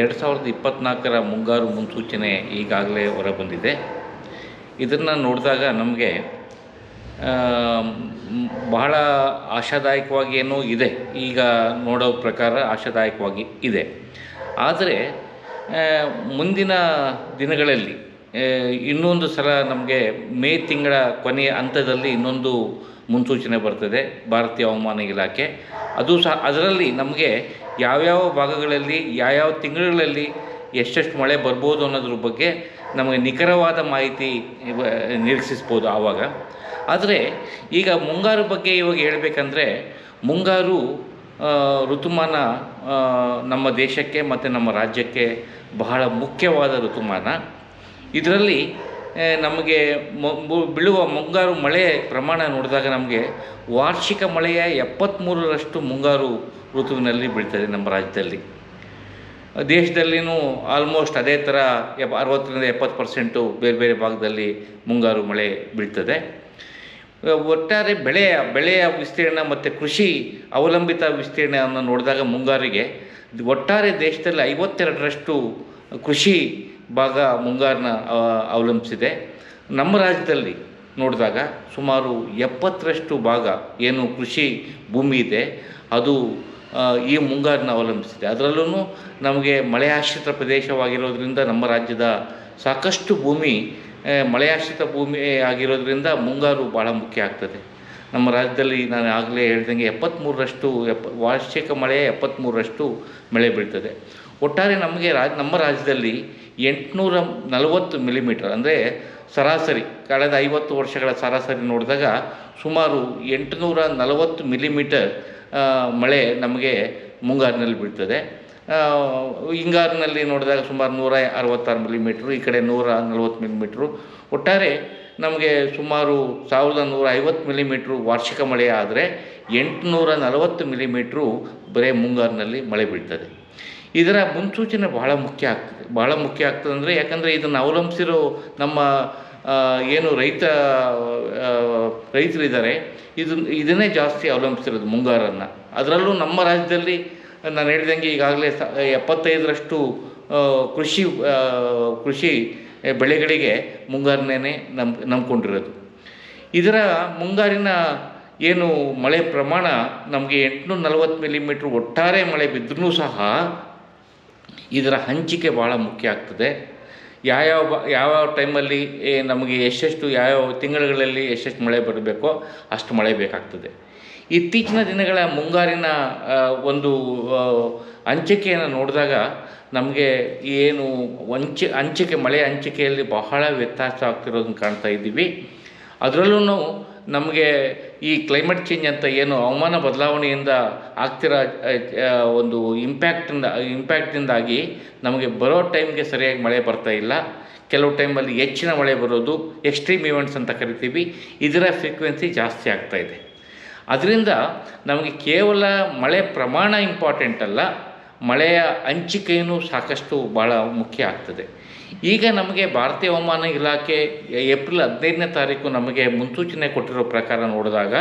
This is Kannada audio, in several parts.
ಎರಡು ಸಾವಿರದ ಇಪ್ಪತ್ತ್ನಾಲ್ಕರ ಮುಂಗಾರು ಮುನ್ಸೂಚನೆ ಈಗಾಗಲೇ ಹೊರಬಂದಿದೆ. ಇದನ್ನು ನೋಡಿದಾಗ ನಮಗೆ ಬಹಳ ಆಶಾದಾಯಕವಾಗಿ ಏನೋ ಇದೆ. ಈಗ ನೋಡೋ ಪ್ರಕಾರ ಆಶಾದಾಯಕವಾಗಿ ಇದೆ. ಆದರೆ ಮುಂದಿನ ದಿನಗಳಲ್ಲಿ ಇನ್ನೊಂದು ಸಲ ನಮಗೆ ಮೇ ತಿಂಗಳ ಕೊನೆಯ ಹಂತದಲ್ಲಿ ಇನ್ನೊಂದು ಮುನ್ಸೂಚನೆ ಬರ್ತದೆ, ಭಾರತೀಯ ಹವಾಮಾನ ಇಲಾಖೆ. ಅದು ಸಹ, ಅದರಲ್ಲಿ ನಮಗೆ ಯಾವ್ಯಾವ ಭಾಗಗಳಲ್ಲಿ, ಯಾವ್ಯಾವ ತಿಂಗಳುಗಳಲ್ಲಿ ಎಷ್ಟೆಷ್ಟು ಮಳೆ ಬರ್ಬೋದು ಅನ್ನೋದ್ರ ಬಗ್ಗೆ ನಮಗೆ ನಿಖರವಾದ ಮಾಹಿತಿ ನಿರೀಕ್ಷಿಸ್ಬೋದು ಆವಾಗ. ಆದರೆ ಈಗ ಮುಂಗಾರು ಬಗ್ಗೆ ಇವಾಗ ಹೇಳಬೇಕಂದ್ರೆ, ಮುಂಗಾರು ಋತುಮಾನ ನಮ್ಮ ದೇಶಕ್ಕೆ ಮತ್ತು ನಮ್ಮ ರಾಜ್ಯಕ್ಕೆ ಬಹಳ ಮುಖ್ಯವಾದ ಋತುಮಾನ. ಇದರಲ್ಲಿ ನಮಗೆ ಬೀಳುವ ಮುಂಗಾರು ಮಳೆ ಪ್ರಮಾಣ ನೋಡಿದಾಗ ನಮಗೆ ವಾರ್ಷಿಕ ಮಳೆಯ ಎಪ್ಪತ್ತ್ಮೂರರಷ್ಟು ಮುಂಗಾರು ಋತುವಿನಲ್ಲಿ ಬೀಳ್ತದೆ ನಮ್ಮ ರಾಜ್ಯದಲ್ಲಿ. ದೇಶದಲ್ಲಿನೂ ಆಲ್ಮೋಸ್ಟ್ ಅದೇ ಥರ ಎಪ್ ಅರವತ್ತರಿಂದ ಎಪ್ಪತ್ತು ಪರ್ಸೆಂಟು ಬೇರೆ ಬೇರೆ ಭಾಗದಲ್ಲಿ ಮುಂಗಾರು ಮಳೆ ಬೀಳ್ತದೆ. ಒಟ್ಟಾರೆ ಬೆಳೆಯ ಬೆಳೆಯ ವಿಸ್ತೀರ್ಣ ಮತ್ತು ಕೃಷಿ ಅವಲಂಬಿತ ವಿಸ್ತೀರ್ಣವನ್ನು ನೋಡಿದಾಗ ಮುಂಗಾರಿಗೆ ಒಟ್ಟಾರೆ ದೇಶದಲ್ಲಿ ಐವತ್ತೆರಡರಷ್ಟು ಕೃಷಿ ಭಾಗ ಮುಂಗಾರನ್ನ ಅವಲಂಬಿಸಿದೆ. ನಮ್ಮ ರಾಜ್ಯದಲ್ಲಿ ನೋಡಿದಾಗ ಸುಮಾರು ಎಪ್ಪತ್ತರಷ್ಟು ಭಾಗ ಏನು ಕೃಷಿ ಭೂಮಿ ಇದೆ, ಅದು ಈ ಮುಂಗಾರನ್ನ ಅವಲಂಬಿಸಿದೆ. ಅದರಲ್ಲೂ ನಮಗೆ ಮಳೆಯಾಶ್ರಿತ ಪ್ರದೇಶವಾಗಿರೋದ್ರಿಂದ ನಮ್ಮ ರಾಜ್ಯದ ಸಾಕಷ್ಟು ಭೂಮಿ ಮಳೆಯಾಶ್ರಿತ ಭೂಮಿ ಆಗಿರೋದ್ರಿಂದ ಮುಂಗಾರು ಭಾಳ ಮುಖ್ಯ ಆಗ್ತದೆ. ನಮ್ಮ ರಾಜ್ಯದಲ್ಲಿ ನಾನು ಆಗಲೇ ಹೇಳ್ದಂಗೆ ಎಪ್ಪತ್ತ್ಮೂರರಷ್ಟು, ಎಪ್ಪ, ವಾರ್ಷಿಕ ಮಳೆ, ಎಪ್ಪತ್ತ್ಮೂರರಷ್ಟು ಮಳೆ ಬೀಳ್ತದೆ. ಒಟ್ಟಾರೆ ನಮಗೆ ರಾಜ್, ನಮ್ಮ ರಾಜ್ಯದಲ್ಲಿ ಎಂಟುನೂರ ನಲವತ್ತು ಮಿಲಿಮೀಟರ್, ಅಂದರೆ ಸರಾಸರಿ, ಕಳೆದ ಐವತ್ತು ವರ್ಷಗಳ ಸರಾಸರಿ ನೋಡಿದಾಗ ಸುಮಾರು ಎಂಟುನೂರ ನಲವತ್ತು ಮಿಲಿಮೀಟರ್ ಮಳೆ ನಮಗೆ ಮುಂಗಾರಿನಲ್ಲಿ ಬೀಳ್ತದೆ. ಹಿಂಗಾರಿನಲ್ಲಿ ನೋಡಿದಾಗ ಸುಮಾರು ನೂರ ಅರವತ್ತಾರು ಮಿಲಿಮೀಟ್ರು ಈ ಕಡೆ ನೂರ ನಲವತ್ತು ಮಿಲಿಮೀಟ್ರು ಒಟ್ಟಾರೆ ನಮಗೆ ಸುಮಾರು ಸಾವಿರದ ನೂರ ಐವತ್ತು ಮಿಲಿಮೀಟ್ರು ವಾರ್ಷಿಕ ಮಳೆ ಆದರೆ ಎಂಟುನೂರ ನಲವತ್ತು ಮಿಲಿಮೀಟ್ರು ಬರೀ ಮುಂಗಾರಿನಲ್ಲಿ ಮಳೆ ಬೀಳ್ತದೆ. ಇದರ ಮುನ್ಸೂಚನೆ ಬಹಳ ಮುಖ್ಯ ಆಗ್ತದೆ. ಬಹಳ ಮುಖ್ಯ ಆಗ್ತದೆ ಅಂದರೆ ಯಾಕಂದರೆ ಇದನ್ನು ಅವಲಂಬಿಸಿರೋ ನಮ್ಮ ಏನು ರೈತ ರೈತರಿದ್ದಾರೆ ಇದನ್ನ ಇದನ್ನೇ ಜಾಸ್ತಿ ಅವಲಂಬಿಸಿರೋದು ಮುಂಗಾರನ್ನು. ಅದರಲ್ಲೂ ನಮ್ಮ ರಾಜ್ಯದಲ್ಲಿ ನಾನು ಹೇಳಿದಂಗೆ ಈಗಾಗಲೇ ಸ, ಎಪ್ಪತ್ತೈದರಷ್ಟು ಕೃಷಿ ಕೃಷಿ ಬೆಳೆಗಳಿಗೆ ಮುಂಗಾರಿನೇ ನಂಬ್, ನಂಬ್ಕೊಂಡಿರೋದು. ಇದರ ಮುಂಗಾರಿನ ಏನು ಮಳೆ ಪ್ರಮಾಣ ನಮಗೆ ಎಂಟುನೂರ ನಲವತ್ತು ಮಿಲಿಮೀಟ್ರ್ ಒಟ್ಟಾರೆ ಮಳೆ ಬಿದ್ದರೂ ಸಹ ಇದರ ಹಂಚಿಕೆ ಭಾಳ ಮುಖ್ಯ ಆಗ್ತದೆ. ಯಾವ್ಯಾವ ಯಾವ್ಯಾವ ಟೈಮಲ್ಲಿ ನಮಗೆ ಎಷ್ಟೆಷ್ಟು ಯಾವ್ಯಾವ ತಿಂಗಳುಗಳಲ್ಲಿ ಎಷ್ಟೆಷ್ಟು ಮಳೆ ಬರಬೇಕೋ ಅಷ್ಟು ಮಳೆ ಬೇಕಾಗ್ತದೆ. ಇತ್ತೀಚಿನ ದಿನಗಳ ಮುಂಗಾರಿನ ಒಂದು ಹಂಚಿಕೆಯನ್ನು ನೋಡಿದಾಗ ನಮಗೆ ಏನು ಹಂಚಿ ಹಂಚಿಕೆ ಮಳೆ ಹಂಚಿಕೆಯಲ್ಲಿ ಬಹಳ ವ್ಯತ್ಯಾಸ ಆಗ್ತಿರೋದನ್ನು ಕಾಣ್ತಾ ಇದ್ದೀವಿ. ಅದರಲ್ಲೂ ನಮಗೆ ಈ ಕ್ಲೈಮೇಟ್ ಚೇಂಜ್ ಅಂತ ಏನು ಹವಾಮಾನ ಬದಲಾವಣೆಯಿಂದ ಆಗ್ತಿರೋ ಒಂದು ಇಂಪ್ಯಾಕ್ಟಿಂದ ಇಂಪ್ಯಾಕ್ಟಿಂದಾಗಿ ನಮಗೆ ಬರೋ ಟೈಮ್ಗೆ ಸರಿಯಾಗಿ ಮಳೆ ಬರ್ತಾ ಇಲ್ಲ. ಕೆಲವು ಟೈಮಲ್ಲಿ ಹೆಚ್ಚಿನ ಮಳೆ ಬರೋದು ಎಕ್ಸ್ಟ್ರೀಮ್ ಇವೆಂಟ್ಸ್ ಅಂತ ಕರಿತೀವಿ. ಇದರ ಫ್ರೀಕ್ವೆನ್ಸಿ ಜಾಸ್ತಿ ಆಗ್ತಾ ಇದೆ. ಅದರಿಂದ ನಮಗೆ ಕೇವಲ ಮಳೆ ಪ್ರಮಾಣ ಇಂಪಾರ್ಟೆಂಟ್ ಅಲ್ಲ, ಮಳೆಯ ಹಂಚಿಕೆಯೂ ಸಾಕಷ್ಟು ಭಾಳ ಮುಖ್ಯ ಆಗ್ತದೆ. ಈಗ ನಮಗೆ ಭಾರತೀಯ ಹವಾಮಾನ ಇಲಾಖೆ ಏಪ್ರಿಲ್ ಹದಿನೈದನೇ ತಾರೀಕು ನಮಗೆ ಮುನ್ಸೂಚನೆ ಕೊಟ್ಟಿರೋ ಪ್ರಕಾರ ನೋಡಿದಾಗ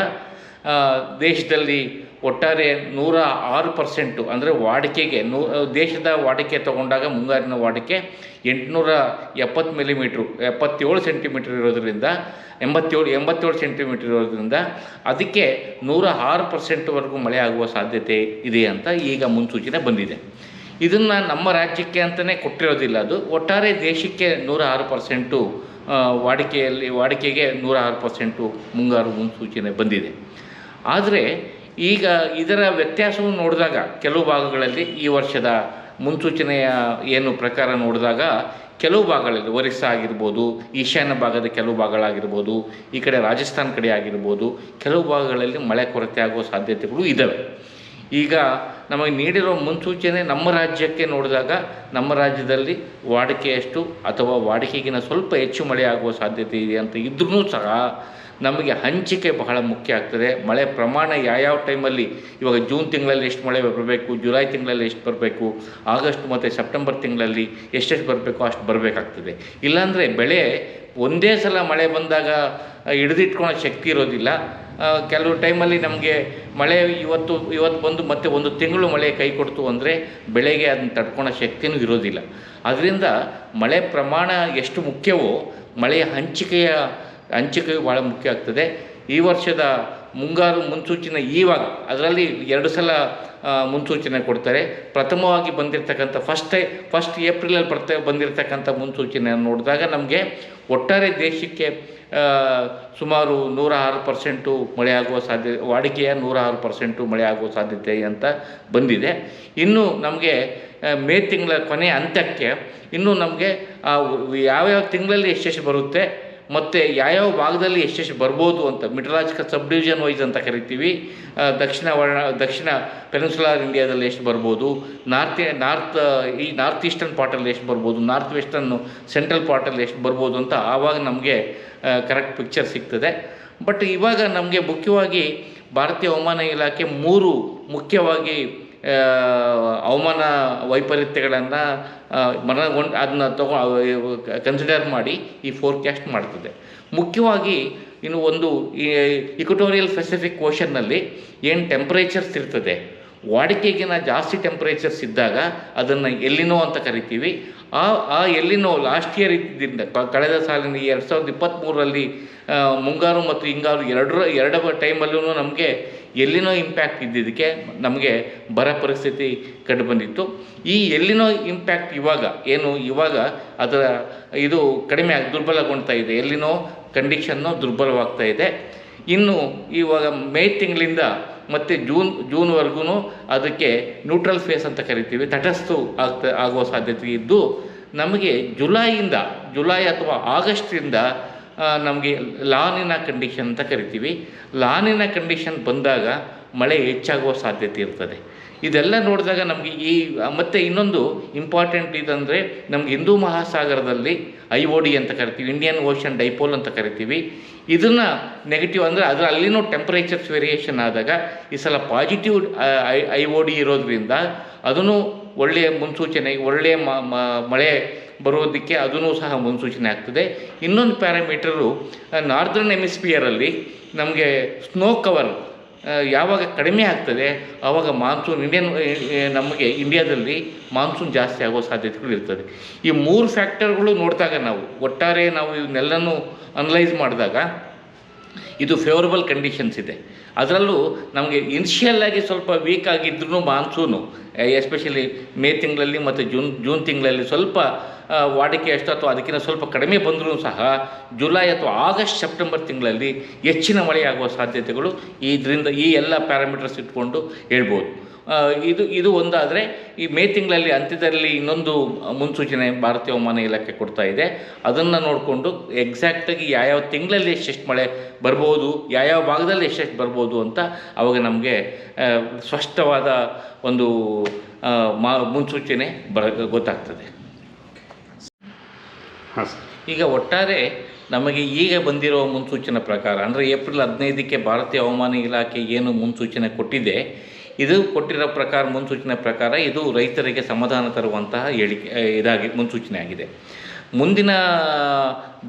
ದೇಶದಲ್ಲಿ ಒಟ್ಟಾರೆ ನೂರ ಆರು ಪರ್ಸೆಂಟು ಅಂದರೆ ವಾಡಿಕೆಗೆ ನೂ ದೇಶದ ವಾಡಿಕೆ ತಗೊಂಡಾಗ ಮುಂಗಾರಿನ ವಾಡಿಕೆ ಎಂಟುನೂರ ಎಪ್ಪತ್ತು ಮಿಲಿಮೀಟ್ರು ಎಪ್ಪತ್ತೇಳು ಸೆಂಟಿಮೀಟ್ರ್ ಇರೋದರಿಂದ, ಎಂಬತ್ತೇಳು ಎಂಬತ್ತೇಳು ಸೆಂಟಿಮೀಟ್ರ್ ಇರೋದರಿಂದ ಅದಕ್ಕೆ ನೂರ ಆರು ಪರ್ಸೆಂಟ್ವರೆಗೂ ಮಳೆ ಆಗುವ ಸಾಧ್ಯತೆ ಇದೆ ಅಂತ ಈಗ ಮುನ್ಸೂಚನೆ ಬಂದಿದೆ. ಇದನ್ನು ನಮ್ಮ ರಾಜ್ಯಕ್ಕೆ ಅಂತಲೇ ಕೊಟ್ಟಿರೋದಿಲ್ಲ ಅದು. ಒಟ್ಟಾರೆ ದೇಶಕ್ಕೆ ನೂರ ಆರು ಪರ್ಸೆಂಟು ವಾಡಿಕೆಯಲ್ಲಿ, ವಾಡಿಕೆಗೆ ನೂರ ಆರು ಪರ್ಸೆಂಟು ಮುಂಗಾರು ಮುನ್ಸೂಚನೆ ಬಂದಿದೆ. ಆದರೆ ಈಗ ಇದರ ವ್ಯತ್ಯಾಸವನ್ನು ನೋಡಿದಾಗ ಕೆಲವು ಭಾಗಗಳಲ್ಲಿ ಈ ವರ್ಷದ ಮುನ್ಸೂಚನೆಯ ಏನು ಪ್ರಕಾರ ನೋಡಿದಾಗ ಕೆಲವು ಭಾಗಗಳಲ್ಲಿ ಒರಿಸ್ಸಾ ಆಗಿರ್ಬೋದು, ಈಶಾನ್ಯ ಭಾಗದ ಕೆಲವು ಭಾಗಗಳಾಗಿರ್ಬೋದು, ಈ ಕಡೆ ರಾಜಸ್ಥಾನ ಕಡೆ ಆಗಿರ್ಬೋದು, ಕೆಲವು ಭಾಗಗಳಲ್ಲಿ ಮಳೆ ಕೊರತೆ ಆಗುವ ಸಾಧ್ಯತೆಗಳು ಇದ್ದಾವೆ ಈಗ ನಮಗೆ ನೀಡಿರೋ ಮುನ್ಸೂಚನೆ ನಮ್ಮ ರಾಜ್ಯಕ್ಕೆ ನೋಡಿದಾಗ ನಮ್ಮ ರಾಜ್ಯದಲ್ಲಿ ವಾಡಿಕೆಯಷ್ಟು ಅಥವಾ ವಾಡಿಕೆಗಿನ ಸ್ವಲ್ಪ ಹೆಚ್ಚು ಮಳೆ ಆಗುವ ಸಾಧ್ಯತೆ ಇದೆ ಅಂತ ಇದ್ರೂ ಸಹ ನಮಗೆ ಹಂಚಿಕೆ ಬಹಳ ಮುಖ್ಯ ಆಗ್ತದೆ. ಮಳೆ ಪ್ರಮಾಣ ಯಾವ್ಯಾವ ಟೈಮಲ್ಲಿ, ಇವಾಗ ಜೂನ್ ತಿಂಗಳಲ್ಲಿ ಎಷ್ಟು ಮಳೆ ಬರಬೇಕು, ಜುಲೈ ತಿಂಗಳಲ್ಲಿ ಎಷ್ಟು ಬರಬೇಕು, ಆಗಸ್ಟ್ ಮತ್ತು ಸೆಪ್ಟೆಂಬರ್ ತಿಂಗಳಲ್ಲಿ ಎಷ್ಟೆಷ್ಟು ಬರಬೇಕು, ಅಷ್ಟು ಬರಬೇಕಾಗ್ತದೆ. ಇಲ್ಲಾಂದರೆ ಬೆಳೆ ಒಂದೇ ಸಲ ಮಳೆ ಬಂದಾಗ ಹಿಡಿದಿಟ್ಕೊಳ್ಳೋ ಶಕ್ತಿ ಇರೋದಿಲ್ಲ. ಕೆಲವು ಟೈಮಲ್ಲಿ ನಮಗೆ ಮಳೆ ಇವತ್ತು ಇವತ್ತು ಬಂದು ಮತ್ತೆ ಒಂದು ತಿಂಗಳು ಮಳೆ ಕೈ ಕೊಡ್ತು ಅಂದರೆ ಬೆಳೆಗೆ ಅದನ್ನ ತಡ್ಕೊಳೋ ಶಕ್ತಿನೂ ಇರೋದಿಲ್ಲ. ಅದರಿಂದ ಮಳೆ ಪ್ರಮಾಣ ಎಷ್ಟು ಮುಖ್ಯವೋ, ಮಳೆಯ ಹಂಚಿಕೆಯ ಹಂಚಿಕೆಯು ಭಾಳ ಮುಖ್ಯ ಆಗ್ತದೆ. ಈ ವರ್ಷದ ಮುಂಗಾರು ಮುನ್ಸೂಚನೆ ಈವಾಗ, ಅದರಲ್ಲಿ ಎರಡು ಸಲ ಮುನ್ಸೂಚನೆ ಕೊಡ್ತಾರೆ. ಪ್ರಥಮವಾಗಿ ಬಂದಿರತಕ್ಕಂಥ ಫಸ್ಟ್ ಫಸ್ಟ್ ಏಪ್ರಿಲಲ್ಲಿ ಬರ್ತ, ಬಂದಿರತಕ್ಕಂಥ ಮುನ್ಸೂಚನೆ ನೋಡಿದಾಗ ನಮಗೆ ಒಟ್ಟಾರೆ ದೇಶಕ್ಕೆ ಸುಮಾರು ನೂರ ಆರು ಪರ್ಸೆಂಟು ಮಳೆ ಆಗುವ ಸಾಧ್ಯ, ವಾಡಿಕೆಯ ನೂರ ಆರು ಪರ್ಸೆಂಟು ಮಳೆ ಆಗುವ ಸಾಧ್ಯತೆ ಅಂತ ಬಂದಿದೆ. ಇನ್ನು ನಮಗೆ ಮೇ ತಿಂಗಳ ಕೊನೆಯ ಅಂತ್ಯಕ್ಕೆ, ಇನ್ನು ನಮಗೆ ಯಾವ್ಯಾವ ತಿಂಗಳಲ್ಲಿ ಎಷ್ಟೆಷ್ಟು ಬರುತ್ತೆ? ಮತ್ತು ಯಾವ್ಯಾವ ಭಾಗದಲ್ಲಿ ಎಷ್ಟೆಷ್ಟು ಬರ್ಬೋದು ಅಂತ ಮಿಟರಾಜಿಕಲ್ ಸಬ್ ಡಿವಿಷನ್ ವೈಸ್ ಅಂತ ಕರಿತೀವಿ. ದಕ್ಷಿಣ ವರ್ಣ, ದಕ್ಷಿಣ ಪೆನಿನ್ಸುಲಾರ್ ಇಂಡಿಯಾದಲ್ಲಿ ಎಷ್ಟು ಬರ್ಬೋದು. ನಾರ್ತ್ ನಾರ್ತ್, ಈ ನಾರ್ತ್ ಈಸ್ಟರ್ನ್ ಪಾರ್ಟಲ್ಲಿ ಎಷ್ಟು ಬರ್ಬೋದು. ನಾರ್ತ್ ವೆಸ್ಟರ್ನು ಸೆಂಟ್ರಲ್ ಪಾರ್ಟಲ್ಲಿ ಎಷ್ಟು ಬರ್ಬೋದು ಅಂತ ಆವಾಗ ನಮಗೆ ಕರೆಕ್ಟ್ ಪಿಕ್ಚರ್ ಸಿಗ್ತದೆ. ಬಟ್ ಇವಾಗ ನಮಗೆ ಮುಖ್ಯವಾಗಿ ಭಾರತೀಯ ಹವಾಮಾನ ಇಲಾಖೆ ಮೂರು ಮುಖ್ಯವಾಗಿ ಹವಾಮಾನ ವೈಪರೀತ್ಯಗಳನ್ನು ಮನಗೊಂಡು ಅದನ್ನ ತಗೊ ಕನ್ಸಿಡರ್ ಮಾಡಿ ಈ ಫೋರ್ಕ್ಯಾಸ್ಟ್ ಮಾಡ್ತದೆ. ಮುಖ್ಯವಾಗಿ ಇನ್ನು ಒಂದು ಇಕ್ವಟೋರಿಯಲ್ ಪೆಸಿಫಿಕ್ ಓಷನ್ನಲ್ಲಿ ಏನು ಟೆಂಪ್ರೇಚರ್ಸ್ ಇರ್ತದೆ? ವಾಡಿಕೆಗಿನ ಜಾಸ್ತಿ ಟೆಂಪ್ರೇಚರ್ಸ್ ಇದ್ದಾಗ ಅದನ್ನು ಎಲ್ಲಿನೋ ಅಂತ ಕರಿತೀವಿ. ಆ ಆ ಎಲ್ಲಿನೋ ಲಾಸ್ಟ್ ಇಯರ್ ಇದ್ದಿಂದ ಕಳೆದ ಸಾಲಿನ ಎರಡು ಸಾವಿರದ ಇಪ್ಪತ್ತ್ಮೂರರಲ್ಲಿ ಮುಂಗಾರು ಮತ್ತು ಹಿಂಗಾರು ಎರಡರ ಎರಡು ಟೈಮಲ್ಲೂ ನಮಗೆ ಎಲ್ಲಿನೋ ಇಂಪ್ಯಾಕ್ಟ್ ಇದ್ದಿದ್ದಕ್ಕೆ ನಮಗೆ ಬರ ಪರಿಸ್ಥಿತಿ ಕಂಡು ಬಂದಿತ್ತು. ಈ ಎಲ್ಲಿನೋ ಇಂಪ್ಯಾಕ್ಟ್ ಇವಾಗ, ಏನು ಇವಾಗ ಅದರ ಇದು ಕಡಿಮೆ ಆಗಿ ದುರ್ಬಲಗೊಳ್ತಾ ಇದೆ. ಎಲ್ಲಿನೋ ಕಂಡೀಷನ್ನು ದುರ್ಬಲವಾಗ್ತಾ ಇದೆ. ಇನ್ನು ಇವಾಗ ಮೇ ತಿಂಗಳಿಂದ ಮತ್ತು ಜೂನ್ ಜೂನ್ವರೆಗೂ ಅದಕ್ಕೆ ನ್ಯೂಟ್ರಲ್ ಫೇಸ್ ಅಂತ ಕರಿತೀವಿ. ತಟಸ್ಥ ಆಗ್ತಾ, ಆಗುವ ಸಾಧ್ಯತೆ ಇದ್ದು, ನಮಗೆ ಜುಲೈಯಿಂದ, ಜುಲೈ ಅಥವಾ ಆಗಸ್ಟಿಂದ ನಮಗೆ ಲಾನಿನ ಕಂಡೀಷನ್ ಅಂತ ಕರಿತೀವಿ. ಲಾನಿನ ಕಂಡೀಷನ್ ಬಂದಾಗ ಮಳೆ ಹೆಚ್ಚಾಗುವ ಸಾಧ್ಯತೆ ಇರ್ತದೆ. ಇದೆಲ್ಲ ನೋಡಿದಾಗ ನಮಗೆ ಈ, ಮತ್ತು ಇನ್ನೊಂದು ಇಂಪಾರ್ಟೆಂಟ್ ಇದಂದರೆ ನಮ್ಗೆ ಹಿಂದೂ ಮಹಾಸಾಗರದಲ್ಲಿ ಐ ಓ ಡಿ ಅಂತ ಕರಿತೀವಿ ಇಂಡಿಯನ್ ಓಷನ್ ಡೈಪೋಲ್ ಅಂತ ಕರಿತೀವಿ. ಇದನ್ನು ನೆಗೆಟಿವ್ ಅಂದರೆ ಅದರ ಅಲ್ಲಿನೂ ಟೆಂಪ್ರೇಚರ್ಸ್ ವೇರಿಯೇಷನ್ ಆದಾಗ ಈ ಸಲ ಪಾಸಿಟಿವ್ ಐ ಓ ಡಿ ಇರೋದ್ರಿಂದ ಅದನ್ನು ಒಳ್ಳೆಯ ಮುನ್ಸೂಚನೆ, ಒಳ್ಳೆಯ ಮಳೆ ಬರೋದಕ್ಕೆ ಅದೂ ಸಹ ಮುನ್ಸೂಚನೆ ಆಗ್ತದೆ. ಇನ್ನೊಂದು ಪ್ಯಾರಾಮೀಟರು ನಾರ್ದರ್ನ್ ಎಮಿಸ್ಪಿಯರಲ್ಲಿ ನಮಗೆ ಸ್ನೋ ಕವರ್ ಯಾವಾಗ ಕಡಿಮೆ ಆಗ್ತದೆ ಆವಾಗ ಮಾನ್ಸೂನ್ ಇಂಡಿಯನ್ ನಮಗೆ ಇಂಡಿಯಾದಲ್ಲಿ ಮಾನ್ಸೂನ್ ಜಾಸ್ತಿ ಆಗೋ ಸಾಧ್ಯತೆಗಳು ಇರ್ತದೆ. ಈ ಮೂರು ಫ್ಯಾಕ್ಟರ್ಗಳು ನೋಡಿದಾಗ ನಾವು, ಒಟ್ಟಾರೆ ನಾವು ಇವನ್ನೆಲ್ಲನೂ ಅನಲೈಸ್ ಮಾಡಿದಾಗ ಇದು ಫೇವರಬಲ್ ಕಂಡೀಷನ್ಸ್ ಇದೆ. ಅದರಲ್ಲೂ ನಮಗೆ ಇನಿಷಿಯಲ್ ಆಗಿ ಸ್ವಲ್ಪ ವೀಕ್ ಆಗಿದ್ರೂ ಮಾನ್ಸೂನು ಎಸ್ಪೆಷಲಿ ಮೇ ತಿಂಗಳಲ್ಲಿ ಮತ್ತು ಜೂನ್ ಜೂನ್ ತಿಂಗಳಲ್ಲಿ ಸ್ವಲ್ಪ ವಾಡಿಕೆ ಎಷ್ಟು ಅಥವಾ ಅದಕ್ಕಿಂತ ಸ್ವಲ್ಪ ಕಡಿಮೆ ಬಂದರೂ ಸಹ ಜುಲೈ ಅಥವಾ ಆಗಸ್ಟ್, ಸೆಪ್ಟೆಂಬರ್ ತಿಂಗಳಲ್ಲಿ ಹೆಚ್ಚಿನ ಮಳೆಯಾಗುವ ಸಾಧ್ಯತೆಗಳು ಇದರಿಂದ ಈ ಎಲ್ಲ ಪ್ಯಾರಾಮೀಟರ್ಸ್ ಇಟ್ಕೊಂಡು ಹೇಳ್ಬೋದು. ಇದು ಇದು ಒಂದಾದರೆ ಈ ಮೇ ತಿಂಗಳಲ್ಲಿ ಅಂತ್ಯದಲ್ಲಿ ಇನ್ನೊಂದು ಮುನ್ಸೂಚನೆ ಭಾರತೀಯ ಹವಾಮಾನ ಇಲಾಖೆ ಕೊಡ್ತಾ ಇದೆ. ಅದನ್ನು ನೋಡಿಕೊಂಡು ಎಕ್ಸಾಕ್ಟಾಗಿ ಯಾವ್ಯಾವ ತಿಂಗಳಲ್ಲಿ ಎಷ್ಟೆಷ್ಟು ಮಳೆ ಬರ್ಬೋದು, ಯಾವ್ಯಾವ ಭಾಗದಲ್ಲಿ ಎಷ್ಟೆಷ್ಟು ಬರ್ಬೋದು ಅಂತ ಅವಾಗ ನಮಗೆ ಸ್ಪಷ್ಟವಾದ ಒಂದು ಮುನ್ಸೂಚನೆ ಬರ, ಗೊತ್ತಾಗ್ತದೆ. ಹಾಂ. ಈಗ ಒಟ್ಟಾರೆ ನಮಗೆ ಈಗ ಬಂದಿರೋ ಮುನ್ಸೂಚನೆ ಪ್ರಕಾರ, ಅಂದರೆ ಏಪ್ರಿಲ್ ಹದಿನೈದಕ್ಕೆ ಭಾರತೀಯ ಹವಾಮಾನ ಇಲಾಖೆ ಏನು ಮುನ್ಸೂಚನೆ ಕೊಟ್ಟಿದೆ, ಇದು ಕೊಟ್ಟಿರೋ ಪ್ರಕಾರ, ಮುನ್ಸೂಚನೆ ಪ್ರಕಾರ ಇದು ರೈತರಿಗೆ ಸಮಾಧಾನ ತರುವಂತಹ ಹೇಳಿಕೆ ಇದಾಗಿ, ಮುನ್ಸೂಚನೆ ಆಗಿದೆ. ಮುಂದಿನ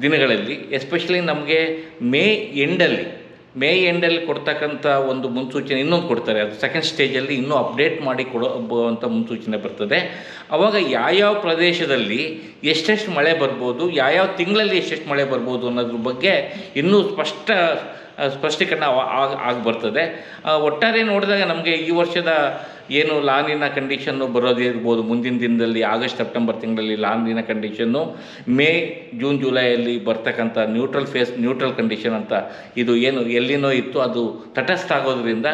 ದಿನಗಳಲ್ಲಿ, ಎಸ್ಪೆಷಲಿ ನಮಗೆ ಮೇ ಎಂಡಲ್ಲಿ ಮೇ ಎಂಡಲ್ಲಿ ಕೊಡ್ತಕ್ಕಂಥ ಒಂದು ಮುನ್ಸೂಚನೆ ಇನ್ನೊಂದು ಕೊಡ್ತಾರೆ. ಅದು ಸೆಕೆಂಡ್ ಸ್ಟೇಜಲ್ಲಿ ಇನ್ನೂ ಅಪ್ಡೇಟ್ ಮಾಡಿ ಕೊಡೋ ಮುನ್ಸೂಚನೆ ಬರ್ತದೆ. ಆವಾಗ ಯಾವ್ಯಾವ ಪ್ರದೇಶದಲ್ಲಿ ಎಷ್ಟೆಷ್ಟು ಮಳೆ ಬರ್ಬೋದು, ಯಾವ್ಯಾವ ತಿಂಗಳಲ್ಲಿ ಎಷ್ಟೆಷ್ಟು ಮಳೆ ಬರ್ಬೋದು ಅನ್ನೋದ್ರ ಬಗ್ಗೆ ಇನ್ನೂ ಸ್ಪಷ್ಟ, ಸ್ಪಷ್ಟೀಕರಣ ಆಗಿ ಬರ್ತದೆ. ಒಟ್ಟಾರೆ ನೋಡಿದಾಗ ನಮಗೆ ಈ ವರ್ಷದ ಏನು ಲಾನಿನ ಕಂಡೀಷನ್ನು ಬರೋದಿರ್ಬೋದು ಮುಂದಿನ ದಿನದಲ್ಲಿ ಆಗಸ್ಟ್, ಸೆಪ್ಟೆಂಬರ್ ತಿಂಗಳಲ್ಲಿ ಲಾನಿನ ಕಂಡೀಷನ್ನು ಮೇ, ಜೂನ್, ಜುಲೈಯಲ್ಲಿ ಬರ್ತಕ್ಕಂಥ ನ್ಯೂಟ್ರಲ್ ಫೇಸ್ ನ್ಯೂಟ್ರಲ್ ಕಂಡೀಷನ್ ಅಂತ ಇದು ಏನು ಎಲ್ಲಿನೋ ಇತ್ತು, ಅದು ತಟಸ್ಥ ಆಗೋದ್ರಿಂದ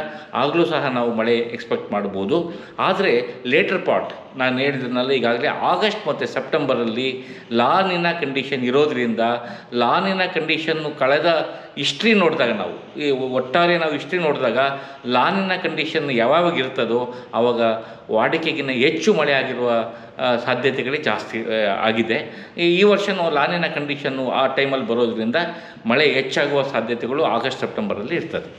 ಆಗಲೂ ಸಹ ನಾವು ಮಳೆ ಎಕ್ಸ್ಪೆಕ್ಟ್ ಮಾಡ್ಬೋದು. ಆದರೆ ಲೇಟರ್ ಪಾರ್ಟ್ ನಾನು ಹೇಳಿದ್ರಲ್ಲ ಈಗಾಗಲೇ ಆಗಸ್ಟ್ ಮತ್ತು ಸೆಪ್ಟೆಂಬರಲ್ಲಿ ಲಾನಿನ ಕಂಡೀಷನ್ ಇರೋದ್ರಿಂದ ಲಾನಿನ ಕಂಡೀಷನ್ನು ಕಳೆದ ಹಿಸ್ಟ್ರಿ ನೋಡಿದಾಗ ನಾವು, ಈ ಒಟ್ಟಾರೆ ನಾವು ಹಿಸ್ಟ್ರಿ ನೋಡಿದಾಗ ಲಾನಿನ ಕಂಡೀಷನ್ ಯಾವಾಗ ಇರ್ತದೋ ಆವಾಗ ವಾಡಿಕೆಗಿಂತ ಹೆಚ್ಚು ಮಳೆ ಆಗಿರುವ ಸಾಧ್ಯತೆಗಳೇ ಜಾಸ್ತಿ ಆಗಿದೆ. ಈ ವರ್ಷನೂ ಲಾನಿನ ಕಂಡೀಷನ್ನು ಆ ಟೈಮಲ್ಲಿ ಬರೋದ್ರಿಂದ ಮಳೆ ಹೆಚ್ಚಾಗುವ ಸಾಧ್ಯತೆಗಳು ಆಗಸ್ಟ್, ಸೆಪ್ಟೆಂಬರಲ್ಲಿ ಇರ್ತದೆ.